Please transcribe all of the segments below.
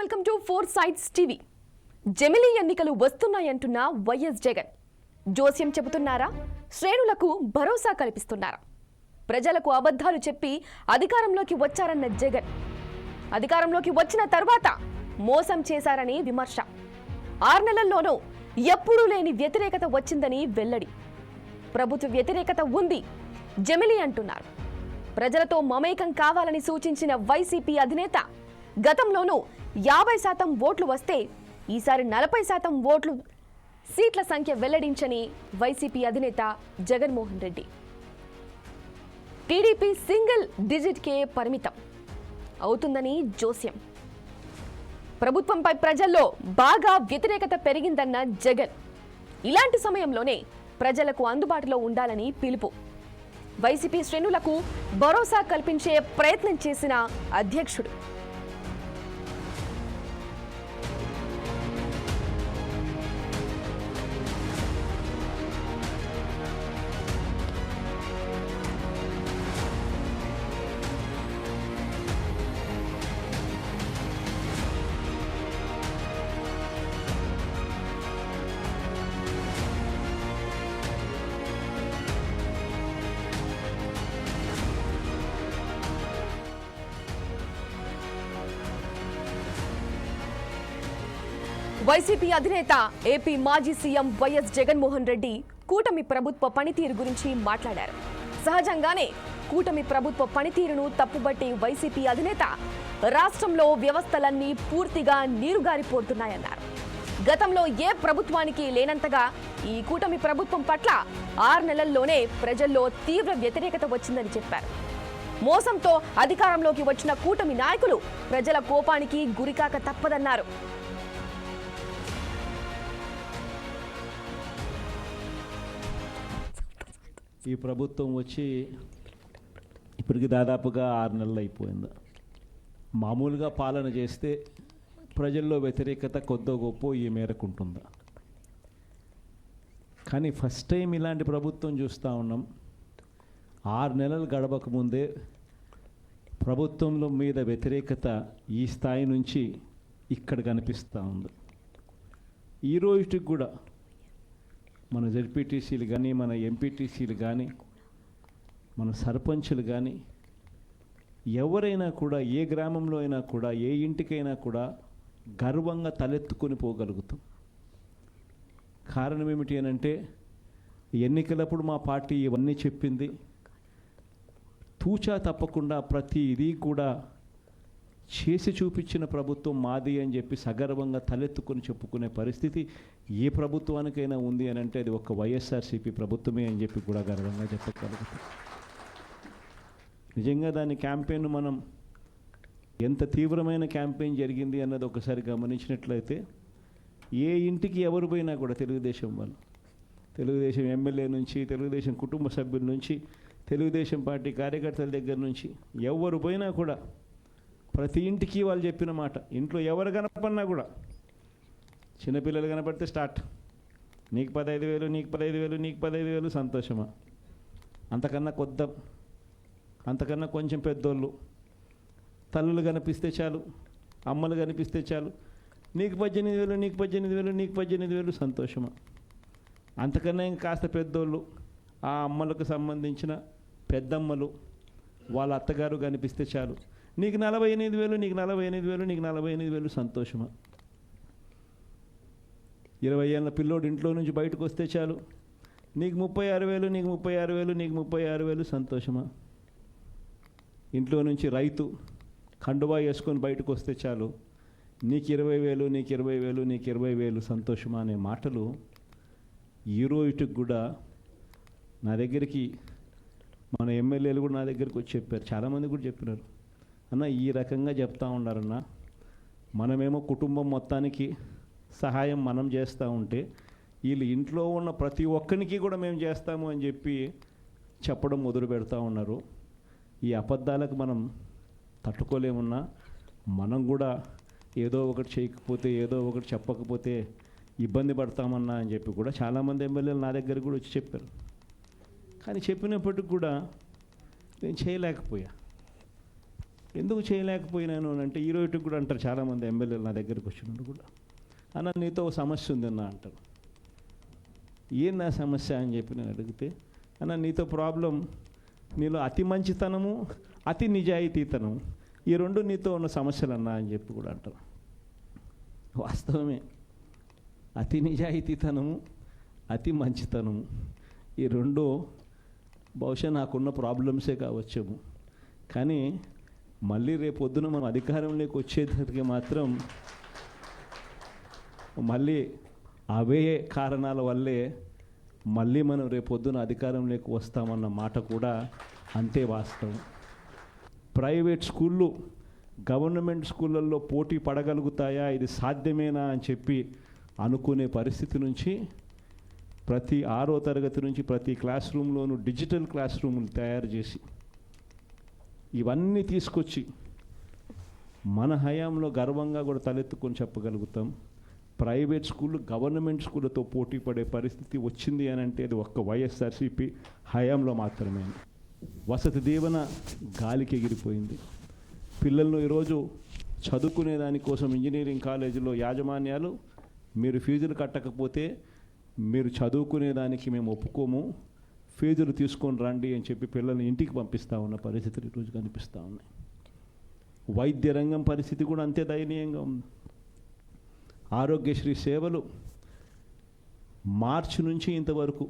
Welcome to four sides TV. జమిలీ ఎన్నికలు వస్తున్నాయంటున్న YS Jagan. జోస్యం చెబుతున్నారా? శ్రేణులకు భరోసా కల్పిస్తున్నారా? ప్రజలకు అబద్ధాలు చెప్పి అధికారంలోకి వచ్చారన్న జగన్. అధికారంలోకి వచ్చిన తర్వాత మోసం చేశారని విమర్శ. ఆరు నెలల్లోనూ ఎప్పుడూ లేని వ్యతిరేకత వచ్చిందని వెల్లడి. ప్రభుత్వ వ్యతిరేకత ఉంది జమిలీ అంటున్నారు. ప్రజలతో మమేకం కావాలని సూచించిన వైసీపీ అధినేత గతంలోనూ యాభై శాతం ఓట్లు వస్తే ఈసారి నలభై శాతం ఓట్లు సీట్ల సంఖ్య వెల్లడించని వైసీపీ అధినేత జగన్మోహన్ రెడ్డి. టీడీపీ సింగిల్ డిజిట్కే పరిమితం అవుతుందని జోస్యం. ప్రభుత్వంపై ప్రజల్లో బాగా వ్యతిరేకత పెరిగిందన్న జగన్. ఇలాంటి సమయంలోనే ప్రజలకు అందుబాటులో ఉండాలని పిలుపు. వైసీపీ శ్రేణులకు భరోసా కల్పించే ప్రయత్నం చేసిన అధ్యక్షుడు. వైసీపీ అధినేత ఏపీ మాజీ సీఎం వైఎస్ జగన్మోహన్ రెడ్డి కూటమి ప్రభుత్వ పనితీరు గురించి మాట్లాడారు. సహజంగానే కూటమి ప్రభుత్వ పనితీరును తప్పుబట్టి వైసీపీ అధినేత రాష్ట్రంలో వ్యవస్థలన్నీ పూర్తిగా నీరుగారిపోతున్నాయన్నారు. గతంలో ఏ ప్రభుత్వానికి లేనంతగా ఈ కూటమి ప్రభుత్వం పట్ల ఆరు నెలల్లోనే ప్రజల్లో తీవ్ర వ్యతిరేకత వచ్చిందని చెప్పారు. మోసంతో అధికారంలోకి వచ్చిన కూటమి నాయకులు ప్రజల కోపానికి గురికాక తప్పదన్నారు. ఈ ప్రభుత్వం వచ్చి ఇప్పటికి దాదాపుగా ఆరు నెలలు అయిపోయింది. మామూలుగా పాలన చేస్తే ప్రజల్లో వ్యతిరేకత కొద్దో గొప్ప ఈ మేరకు ఉంటుందా. కానీ ఫస్ట్ టైం ఇలాంటి ప్రభుత్వం చూస్తూ ఉన్నాం. ఆరు నెలలు గడవక ముందే ప్రభుత్వంలో మీద వ్యతిరేకత ఈ స్థాయి నుంచి ఇక్కడ కనిపిస్తూ ఉంది. ఈ రోజుకి కూడా మన జడ్పీటీసీలు కానీ మన ఎంపీటీసీలు కానీ మన సర్పంచులు కానీ ఎవరైనా కూడా ఏ గ్రామంలో అయినా కూడా ఏ ఇంటికైనా కూడా గర్వంగా తలెత్తుకొని పోగలుగుతాం. కారణం ఏమిటి అని అంటే ఎన్నికలప్పుడు మా పార్టీ ఇవన్నీ చెప్పింది. తూచా తప్పకుండా ప్రతి ఇది కూడా చేసి చూపించిన ప్రభుత్వం మాది అని చెప్పి సగర్వంగా తలెత్తుకొని చెప్పుకునే పరిస్థితి ఏ ప్రభుత్వానికైనా ఉంది అని అంటే అది ఒక వైఎస్ఆర్సీపీ ప్రభుత్వమే అని చెప్పి కూడా గర్వంగా చెప్పగలుగుతాం. నిజంగా దాని క్యాంపెయిన్ మనం ఎంత తీవ్రమైన క్యాంపెయిన్ జరిగింది అన్నది ఒకసారి గమనించినట్లయితే ఏ ఇంటికి ఎవరు పోయినా కూడా తెలుగుదేశం వాళ్ళు తెలుగుదేశం ఎమ్మెల్యే నుంచి తెలుగుదేశం కుటుంబ సభ్యుల నుంచి తెలుగుదేశం పార్టీ కార్యకర్తల దగ్గర నుంచి ఎవరు పోయినా కూడా ప్రతి ఇంటికి వాళ్ళు చెప్పిన మాట. ఇంట్లో ఎవరు కనపడినా కూడా చిన్నపిల్లలు కనపడితే స్టార్ట్. నీకు పదహైదు వేలు నీకు పదహైదు వేలు నీకు పదహైదు వేలు సంతోషమా? అంతకన్నా కొద్ద అంతకన్నా కొంచెం పెద్దోళ్ళు. తల్లులు కనిపిస్తే చాలు అమ్మలు కనిపిస్తే చాలు. నీకు పద్దెనిమిది వేలు నీకు పద్దెనిమిది వేలు నీకు పద్దెనిమిది వేలు సంతోషమా? అంతకన్నా ఇంకా కాస్త పెద్దోళ్ళు ఆ అమ్మలకు సంబంధించిన పెద్దమ్మలు వాళ్ళ అత్తగారు కనిపిస్తే చాలు. నీకు నలభై ఎనిమిది వేలు నీకు నలభై ఎనిమిది వేలు నీకు నలభై ఎనిమిది వేలు సంతోషమా? ఇరవై ఏళ్ళ పిల్లోడు ఇంట్లో నుంచి బయటకు వస్తే చాలు. నీకు ముప్పై ఆరు వేలు నీకు ముప్పై ఆరు వేలు నీకు ముప్పై ఆరు వేలు సంతోషమా? ఇంట్లో నుంచి రైతు కండువా వేసుకొని బయటకు వస్తే చాలు. నీకు ఇరవై వేలు నీకు ఇరవై వేలు నీకు ఇరవై వేలు సంతోషమా అనే మాటలు ఈరోజుకి కూడా నా దగ్గరికి మన ఎమ్మెల్యేలు కూడా నా దగ్గరికి వచ్చి చెప్పారు. చాలామంది కూడా చెప్పినారు. అన్న ఈ రకంగా చెప్తా ఉన్నారన్న. మనమేమో కుటుంబం మొత్తానికి సహాయం మనం చేస్తూ ఉంటే వీళ్ళు ఇంట్లో ఉన్న ప్రతి ఒక్కరికి కూడా మేము చేస్తాము అని చెప్పి చెప్పడం మొదలు పెడతా ఉన్నారు. ఈ అబద్ధాలకు మనం తట్టుకోలేమున్నా మనం కూడా ఏదో ఒకటి చేయకపోతే ఏదో ఒకటి చెప్పకపోతే ఇబ్బంది పడతామన్నా అని చెప్పి కూడా చాలామంది ఎమ్మెల్యేలు నా దగ్గర కూడా వచ్చి చెప్పారు. కానీ చెప్పినప్పటికి కూడా నేను చేయలేకపోయా. ఎందుకు చేయలేకపోయినాను అని అంటే ఈ కూడా అంటారు చాలామంది ఎమ్మెల్యేలు నా దగ్గరికి వచ్చినప్పుడు కూడా అన్న నీతో సమస్య ఉందన్న అంటారు. ఏం నా సమస్య అని చెప్పి నేను అడిగితే అన్న నీతో ప్రాబ్లం నీలో అతి మంచితనము అతి నిజాయితీతనం ఈ రెండు నీతో ఉన్న సమస్యలు అన్నా అని చెప్పి కూడా అంటారు. వాస్తవమే అతి నిజాయితీతనము అతి మంచితనము ఈ రెండు బహుశా నాకున్న ప్రాబ్లమ్సే కావచ్చేమో. కానీ మళ్ళీ రేపు పొద్దున మనం అధికారంలోకి వచ్చేసరికి మాత్రం మళ్ళీ అవే కారణాల వల్లే మళ్ళీ మనం రేపు పొద్దున అధికారంలోకి వస్తామన్న మాట కూడా అంతే వాస్తవం. ప్రైవేట్ స్కూళ్ళు గవర్నమెంట్ స్కూళ్ళల్లో పోటీ పడగలుగుతాయా? ఇది సాధ్యమేనా అని చెప్పి అనుకునే పరిస్థితి నుంచి ప్రతి ఆరో తరగతి నుంచి ప్రతి క్లాస్ రూమ్లోనూ డిజిటల్ క్లాస్ రూములు తయారు చేసి ఇవన్నీ తీసుకొచ్చి మన హయాంలో గర్వంగా కూడా తలెత్తుకొని చెప్పగలుగుతాం. ప్రైవేట్ స్కూళ్ళు గవర్నమెంట్ స్కూళ్ళతో పోటీ పడే పరిస్థితి వచ్చింది అని అంటే అది ఒక్క వైఎస్ఆర్సీపీ హయాంలో మాత్రమే. వసతి దీవెన గాలికి ఎగిరిపోయింది. పిల్లలను ఈరోజు చదువుకునే దానికోసం ఇంజనీరింగ్ కాలేజీలో యాజమాన్యాలు మీరు ఫీజులు కట్టకపోతే మీరు చదువుకునే దానికి మేము ఒప్పుకోము. ఫీజులు తీసుకొని రండి అని చెప్పి పిల్లల్ని ఇంటికి పంపిస్తూ ఉన్న పరిస్థితులు ఈరోజు కనిపిస్తూ ఉన్నాయి. వైద్య రంగం పరిస్థితి కూడా అంతే దయనీయంగా ఉంది. ఆరోగ్యశ్రీ సేవలు మార్చి నుంచి ఇంతవరకు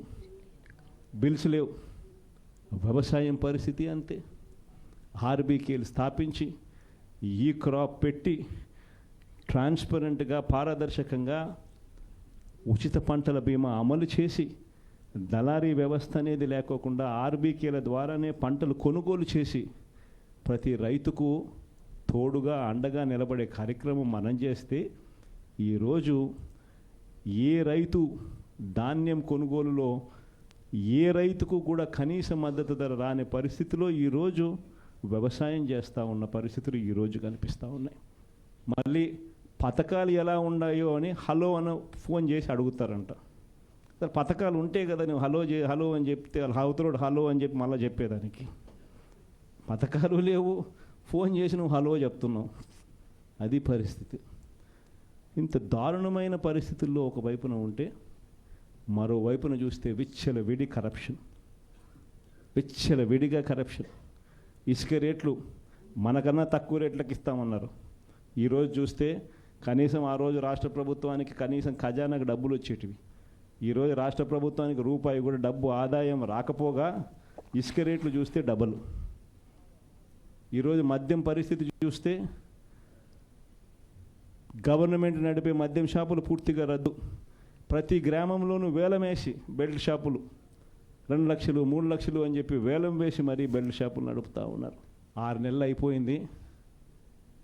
బిల్స్ లేవు. వ్యవసాయం పరిస్థితి అంతే. ఆర్బీకేలు స్థాపించి ఈ క్రాప్ పెట్టి ట్రాన్స్పరెంట్గా పారదర్శకంగా ఉచిత పంటల బీమా అమలు చేసి దళారీ వ్యవస్థ అనేది లేకోకుండా ఆర్బీకేల ద్వారానే పంటలు కొనుగోలు చేసి ప్రతి రైతుకు తోడుగా అండగా నిలబడే కార్యక్రమం మనం చేస్తే ఈరోజు ఏ రైతు ధాన్యం కొనుగోలులో ఏ రైతుకు కూడా కనీస మద్దతు ధర రాని పరిస్థితిలో ఈరోజు వ్యవసాయం చేస్తూ ఉన్న పరిస్థితులు ఈరోజు కనిపిస్తూ ఉన్నాయి. మళ్ళీ పథకాలు ఎలా ఉన్నాయో అని హలో అని ఫోన్ చేసి అడుగుతారంట. పథకాలు ఉంటే కదా నువ్వు హలో చే హలో అని చెప్తే అవతలోడు హలో అని చెప్పి మళ్ళీ చెప్పేదానికి. పథకాలు లేవు. ఫోన్ చేసి నువ్వు హలో చెప్తున్నావు. అది పరిస్థితి. ఇంత దారుణమైన పరిస్థితుల్లో ఒక వైపున ఉంటే మరోవైపున చూస్తే విచ్చల విడి కరప్షన్ విచ్చల విడిగా కరప్షన్ ఇసుక రేట్లు మనకన్నా తక్కువ రేట్లకు ఇస్తామన్నారు. ఈరోజు చూస్తే కనీసం ఆ రోజు రాష్ట్ర ప్రభుత్వానికి కనీసం ఖజానాకు డబ్బులు వచ్చేటివి. ఈరోజు రాష్ట్ర ప్రభుత్వానికి రూపాయి కూడా డబ్బు ఆదాయం రాకపోగా ఇసుక రేట్లు చూస్తే డబల్. ఈరోజు మద్యం పరిస్థితి చూస్తే గవర్నమెంట్ నడిపే మద్యం షాపులు పూర్తిగా రద్దు. ప్రతి గ్రామంలోనూ వేలం వేసి బెల్ట్ షాపులు. రెండు లక్షలు మూడు లక్షలు అని చెప్పి వేలం వేసి మరీ బెల్ట్ షాపులు నడుపుతూ ఉన్నారు. ఆరు నెలలు అయిపోయింది.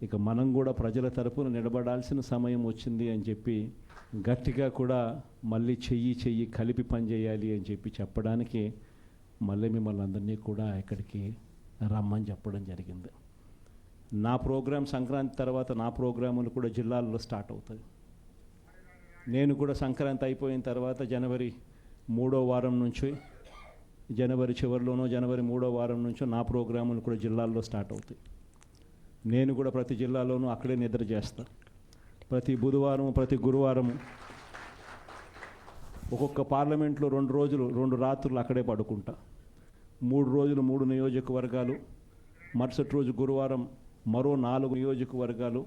ఇక మనం కూడా ప్రజల తరపున నిలబడాల్సిన సమయం వచ్చింది అని చెప్పి గట్టిగా కూడా మళ్ళీ చెయ్యి చెయ్యి కలిపి పనిచేయాలి అని చెప్పి చెప్పడానికి మళ్ళీ మిమ్మల్ని అందరినీ కూడా ఇక్కడికి రమ్మని చెప్పడం జరిగింది. నా ప్రోగ్రాం సంక్రాంతి తర్వాత నా ప్రోగ్రాములు కూడా జిల్లాల్లో స్టార్ట్ అవుతాయి. నేను కూడా సంక్రాంతి అయిపోయిన తర్వాత జనవరి మూడో వారం నుంచి జనవరి చివరిలోనో జనవరి మూడో వారం నుంచో నా ప్రోగ్రాములు కూడా జిల్లాల్లో స్టార్ట్ అవుతాయి. నేను కూడా ప్రతి జిల్లాలోనూ అక్కడే నిద్ర చేస్తాను ప్రతి బుధవారం ప్రతి గురువారం ఒక్కొక్క పార్లమెంట్లో రెండు రోజులు రెండు రాత్రులు అక్కడే పడుకుంటా. మూడు రోజులు మూడు నియోజకవర్గాలు మరుసటి రోజు గురువారం మరో నాలుగు నియోజకవర్గాలు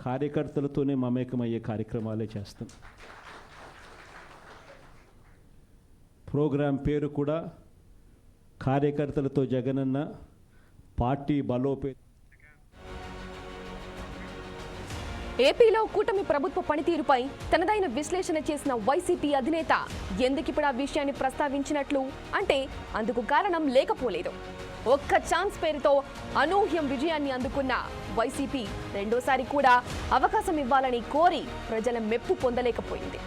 కార్యకర్తలతోనే మమేకమయ్యే కార్యక్రమాలే చేస్తాం. ప్రోగ్రాం పేరు కూడా కార్యకర్తలతో జగనన్న పార్టీ బలోపే ఏపీలో కూటమి ప్రభుత్వ పనితీరుపై తనదైన విశ్లేషణ చేసిన వైసీపీ అధినేత ఎందుకిప్పుడు ఆ విషయాన్ని ప్రస్తావించినట్లు? అంటే అందుకు కారణం లేకపోలేదు. ఒక్క ఛాన్స్ పేరుతో అనూహ్యం విజయాన్ని అందుకున్న వైసీపీ రెండోసారి కూడా అవకాశం ఇవ్వాలని కోరి ప్రజల మెప్పు పొందలేకపోయింది.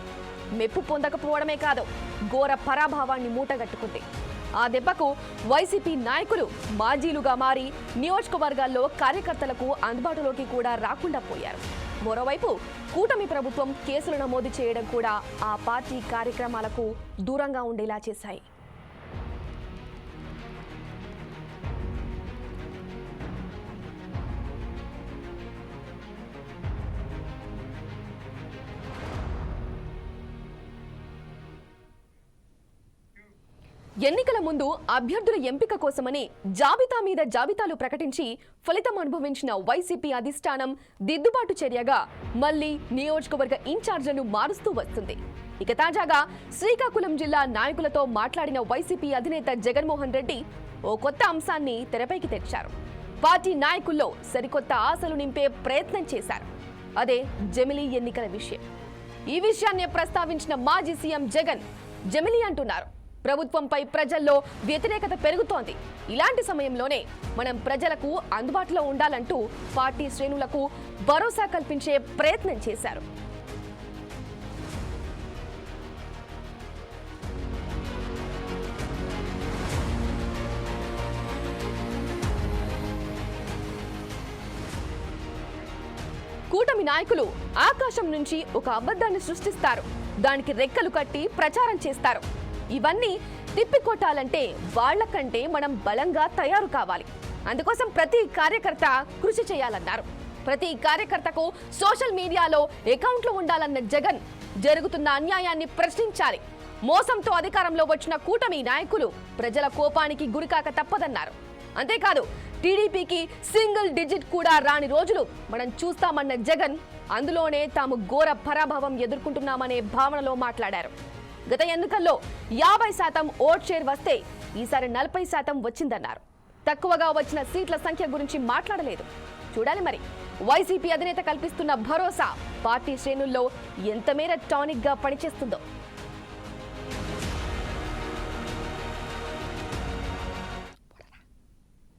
మెప్పు పొందకపోవడమే కాదు ఘోర పరాభావాన్ని మూటగట్టుకుంది. ఆ దెబ్బకు వైసీపీ నాయకులు మాజీలుగా మారి నియోజకవర్గాల్లో కార్యకర్తలకు అందుబాటులోకి కూడా రాకుండా పోయారు. మరోవైపు కూటమి ప్రభుత్వం కేసులు నమోదు చేయడం కూడా ఆ పార్టీ కార్యక్రమాలకు దూరంగా ఉండేలా చేశాయి. ఎన్నికల ముందు అభ్యర్థుల ఎంపిక కోసమని జాబితా మీద జాబితాలు ప్రకటించి ఫలితం అనుభవించిన వైసీపీ అధిష్టానం దిద్దుబాటు చర్యగా మళ్ళీ నియోజకవర్గ ఇన్ఛార్జ్లను మారుస్తూ వస్తుంది. ఇక తాజాగా శ్రీకాకుళం జిల్లా నాయకులతో మాట్లాడిన వైసీపీ అధినేత జగన్మోహన్ రెడ్డి ఓ కొత్త అంశాన్ని తెరపైకి తెచ్చారు. పార్టీ నాయకుల్లో సరికొత్త ఆశలు నింపే ప్రయత్నం చేశారు. అదే జమిలీ ఎన్నికల విషయం. ఈ విషయాన్ని ప్రస్తావించిన మాజీ సీఎం జగన్ జమిలీ అంటున్నారు. ప్రభుత్వంపై ప్రజల్లో వ్యతిరేకత పెరుగుతోంది. ఇలాంటి సమయంలోనే మనం ప్రజలకు అందుబాటులో ఉండాలంటూ పార్టీ శ్రేణులకు భరోసా కల్పించే ప్రయత్నం చేశారు. కూటమి నాయకులు ఆకాశం నుంచి ఒక అబద్ధాన్ని సృష్టిస్తారు. దానికి రెక్కలు కట్టి ప్రచారం చేస్తారు. ఇవన్నీ తిప్పికొట్టాలంటే వాళ్ళకంటే మనం బలంగా తయారు కావాలి. అందుకోసం ప్రతి కార్యకర్త కృషి చేయాలన్నారు. ప్రతి కార్యకర్తకు సోషల్ మీడియాలో అకౌంట్లు ఉండాలన్న జగన్ జరుగుతున్న అన్యాయాన్ని ప్రశ్నించాలి. మోసంతో అధికారంలో వచ్చిన కూటమి నాయకులు ప్రజల కోపానికి గురికాక తప్పదన్నారు. అంతేకాదు టీడీపీకి సింగిల్ డిజిట్ కూడా రాని రోజులు మనం చూస్తామన్న జగన్ అందులోనే తాము ఘోర పరాభవం ఎదుర్కొంటున్నామనే భావనలో మాట్లాడారు. గత ఎన్నికల్లో యాభై శాతం ఓట్ షేర్ వస్తే ఈసారి నలభై శాతం వచ్చిందన్నారు. తక్కువగా వచ్చిన సీట్ల సంఖ్య గురించి మాట్లాడలేదు. చూడాలి మరి. వైసీపీ అధినేత కల్పిస్తున్న భరోసా పార్టీ శ్రేణుల్లో ఎంత మేర టానిక్గా పనిచేస్తుందో.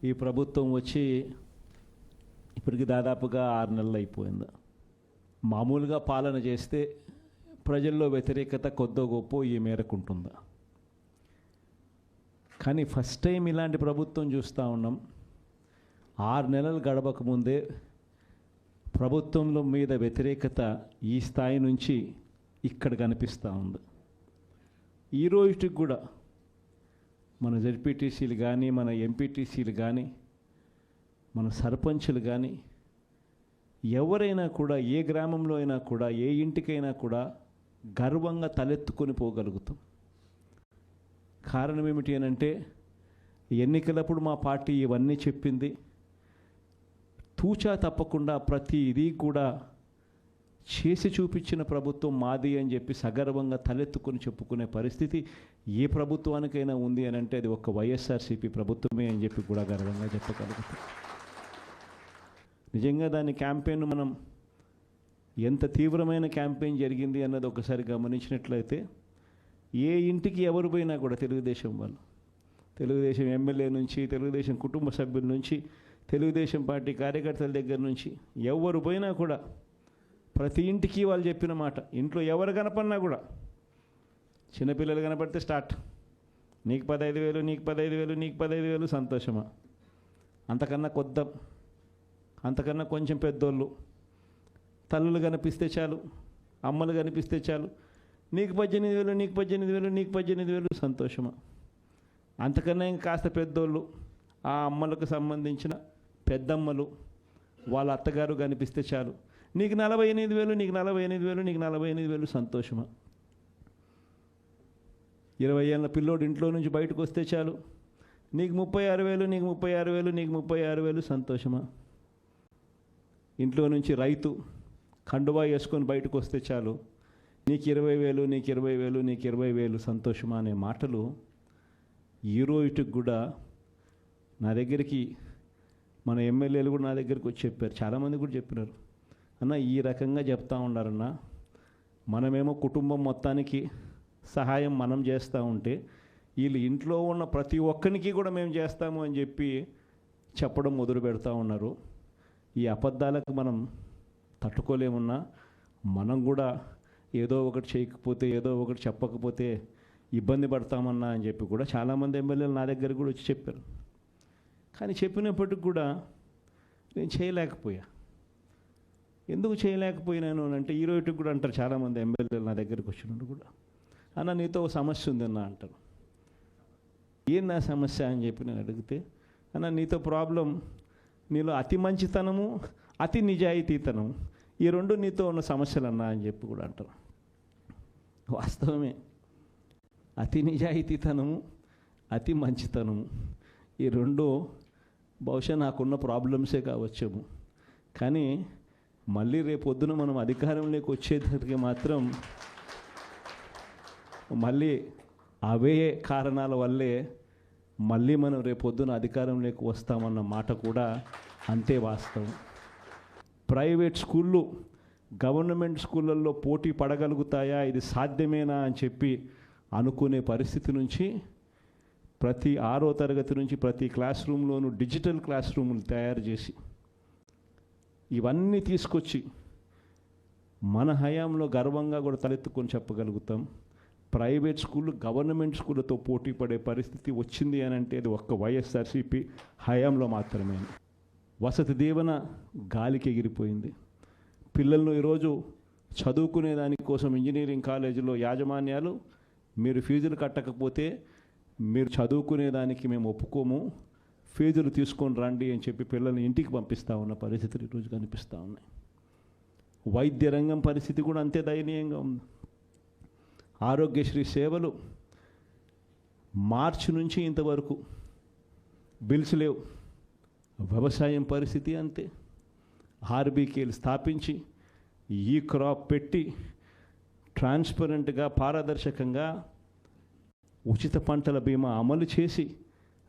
ఈ ప్రభుత్వం వచ్చి ఇప్పటికి దాదాపుగా ఆరు నెలలు అయిపోయింది. మామూలుగా పాలన చేస్తే ప్రజల్లో వ్యతిరేకత కొద్దో గొప్ప ఈ మేరకు ఉంటుందా? కానీ ఫస్ట్ టైం ఇలాంటి ప్రభుత్వం చూస్తూ ఉన్నాం. ఆరు నెలలు గడవక ముందే ప్రభుత్వంలో మీద వ్యతిరేకత ఈ స్థాయి నుంచి ఇక్కడ కనిపిస్తూ ఉంది. ఈ రోజుకి కూడా మన జడ్పీటీసీలు కానీ మన ఎంపీటీసీలు కానీ మన సర్పంచులు కానీ ఎవరైనా కూడా ఏ గ్రామంలో అయినా కూడా ఏ ఇంటికైనా కూడా గర్వంగా తలెత్తుకొని పోగలుగుతాం. కారణం ఏమిటి అని అంటే ఎన్నికలప్పుడు మా పార్టీ ఇవన్నీ చెప్పింది. తూచా తప్పకుండా ప్రతి ఇది కూడా చేసి చూపించిన ప్రభుత్వం మాది అని చెప్పి సగర్వంగా తలెత్తుకొని చెప్పుకునే పరిస్థితి ఏ ప్రభుత్వానికైనా ఉంది అని అంటే అది ఒక వైఎస్ఆర్సీపీ ప్రభుత్వమే అని చెప్పి కూడా గర్వంగా చెప్పగలుగుతాం. నిజంగా దాని క్యాంపెయిన్ మనం ఎంత తీవ్రమైన క్యాంపెయిన్ జరిగింది అన్నది ఒకసారి గమనించినట్లయితే ఏ ఇంటికి ఎవరు పోయినా కూడా తెలుగుదేశం వాళ్ళు. తెలుగుదేశం ఎమ్మెల్యే నుంచి తెలుగుదేశం కుటుంబ సభ్యుల నుంచి తెలుగుదేశం పార్టీ కార్యకర్తల దగ్గర నుంచి ఎవరు పోయినా కూడా ప్రతి ఇంటికి వాళ్ళు చెప్పిన మాట. ఇంట్లో ఎవరు కనపడినా కూడా చిన్నపిల్లలు కనపడితే స్టార్ట్. నీకు పదహైదు వేలు నీకు పదహైదు వేలు నీకు పదహైదు వేలు సంతోషమా? అంతకన్నా కొద్దాం అంతకన్నా కొంచెం పెద్దోళ్ళు తల్లులు కనిపిస్తే చాలు అమ్మలు కనిపిస్తే చాలు. నీకు పద్దెనిమిది వేలు నీకు పద్దెనిమిది వేలు నీకు పద్దెనిమిది వేలు సంతోషమా? అంతకన్నా ఇంకా కాస్త పెద్దోళ్ళు ఆ అమ్మలకు సంబంధించిన పెద్దమ్మలు వాళ్ళ అత్తగారు కనిపిస్తే చాలు. నీకు నలభై ఎనిమిది వేలు నీకు నలభై ఎనిమిది వేలు నీకు నలభై ఎనిమిది వేలు సంతోషమా? ఇరవై ఏళ్ళ పిల్లోడు ఇంట్లో నుంచి బయటకు వస్తే చాలు. నీకు ముప్పై ఆరు వేలు నీకు ముప్పై ఆరు వేలు నీకు ముప్పై ఆరు వేలు సంతోషమా? ఇంట్లో నుంచి రైతు కండువా వేసుకొని బయటకు వస్తే చాలు. నీకు ఇరవై వేలు నీకు ఇరవై వేలు నీకు ఇరవై వేలు సంతోషమా అనే మాటలు ఈ రోజుకి కూడా నా దగ్గరికి మన ఎమ్మెల్యేలు కూడా నా దగ్గరికి వచ్చి చెప్పారు. చాలామంది కూడా చెప్పినారు. అన్న ఈ రకంగా చెప్తా ఉన్నారన్న మనమేమో కుటుంబం మొత్తానికి సహాయం మనం చేస్తూ ఉంటే వీళ్ళు ఇంట్లో ఉన్న ప్రతి ఒక్కరికి కూడా మేము చేస్తాము అని చెప్పి చెప్పడం మొదలు పెడతా ఉన్నారు. ఈ అబద్ధాలకు మనం తట్టుకోలేమున్నా మనం కూడా ఏదో ఒకటి చేయకపోతే ఏదో ఒకటి చెప్పకపోతే ఇబ్బంది పడతామన్నా అని చెప్పి కూడా చాలామంది ఎమ్మెల్యేలు నా దగ్గర కూడా వచ్చి చెప్పారు. కానీ చెప్పినప్పటికి కూడా నేను చేయలేకపోయా. ఎందుకు చేయలేకపోయినాను అని అంటే ఈ కూడా అంటారు చాలామంది ఎమ్మెల్యేలు నా దగ్గరికి వచ్చినట్టు కూడా. అన్న నీతో ఒక సమస్య ఉందన్న అంటారు. ఏం నా సమస్య అని చెప్పి నేను అడిగితే అన్న నీతో ప్రాబ్లం నీలో అతి మంచితనము అతి నిజాయితీతనము ఈ రెండు నీతో ఉన్న సమస్యలు అన్నా అని చెప్పి కూడా అంటారు వాస్తవమే. అతి నిజాయితీతనము అతి మంచితనము. ఈ రెండు బహుశా నాకున్న ప్రాబ్లమ్సే కావచ్చేమో. కానీ మళ్ళీ రేపొద్దున మనం అధికారంలోకి వచ్చేసరికి మాత్రం మళ్ళీ అవే కారణాల వల్లే మళ్ళీ మనం రేపొద్దున అధికారంలోకి వస్తామన్న మాట కూడా అంతే వాస్తవం. ప్రైవేట్ స్కూళ్ళు గవర్నమెంట్ స్కూళ్ళల్లో పోటీ పడగలుగుతాయా? ఇది సాధ్యమేనా? అని చెప్పి అనుకునే పరిస్థితి నుంచి ప్రతి ఆరో తరగతి నుంచి ప్రతి క్లాస్ రూమ్లోనూ డిజిటల్ క్లాస్ రూములు తయారు చేసి ఇవన్నీ తీసుకొచ్చి మన హయాంలో గర్వంగా కూడా తలెత్తుకొని చెప్పగలుగుతాం. ప్రైవేట్ స్కూళ్ళు గవర్నమెంట్ స్కూళ్ళతో పోటీ పడే పరిస్థితి వచ్చింది అని అంటే అది ఒక్క వైఎస్ఆర్సీపీ హయాంలో మాత్రమే. వసతి దీవెన గాలికి ఎగిరిపోయింది. పిల్లలను ఈరోజు చదువుకునే దానికోసం ఇంజనీరింగ్ కాలేజీలో యాజమాన్యాలు మీరు ఫీజులు కట్టకపోతే మీరు చదువుకునే దానికి మేము ఒప్పుకోము. ఫీజులు తీసుకొని రండి అని చెప్పి పిల్లల్ని ఇంటికి పంపిస్తూ ఉన్న పరిస్థితులు ఈరోజు కనిపిస్తూ ఉన్నాయి. వైద్య రంగం పరిస్థితి కూడా అంతే దయనీయంగా ఉంది. ఆరోగ్యశ్రీ సేవలు మార్చి నుంచి ఇంతవరకు బిల్స్ లేవు. వ్యవసాయం పరిస్థితి అంతే. ఆర్బీకేలు స్థాపించి ఈ క్రాప్ పెట్టి ట్రాన్స్పరెంట్గా పారదర్శకంగా ఉచిత పంటల బీమా అమలు చేసి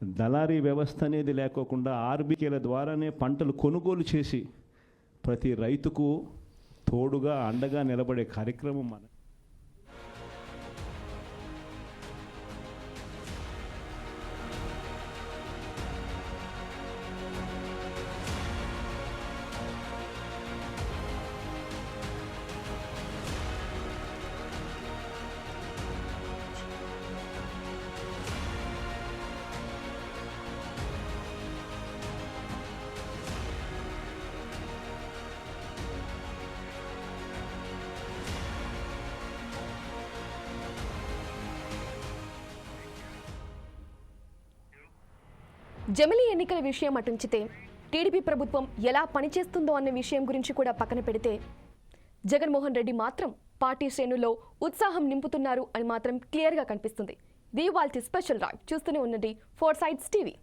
దళారీ వ్యవస్థ అనేది లేకోకుండా ఆర్బీకేల ద్వారానే పంటలు కొనుగోలు చేసి ప్రతి రైతుకు తోడుగా అండగా నిలబడే కార్యక్రమం మన జమిలీ ఎన్నికల విషయం అటుంచితే టీడీపీ ప్రభుత్వం ఎలా పనిచేస్తుందో అన్న విషయం గురించి కూడా పక్కన పెడితే జగన్మోహన్ రెడ్డి మాత్రం పార్టీ శ్రేణుల్లో ఉత్సాహం నింపుతున్నారు అని మాత్రం క్లియర్గా కనిపిస్తుంది. ది వాళ్ళ స్పెషల్ డ్రైవ్ చూస్తూనే ఉండండి ఫోర్ సైడ్స్ టీవీ.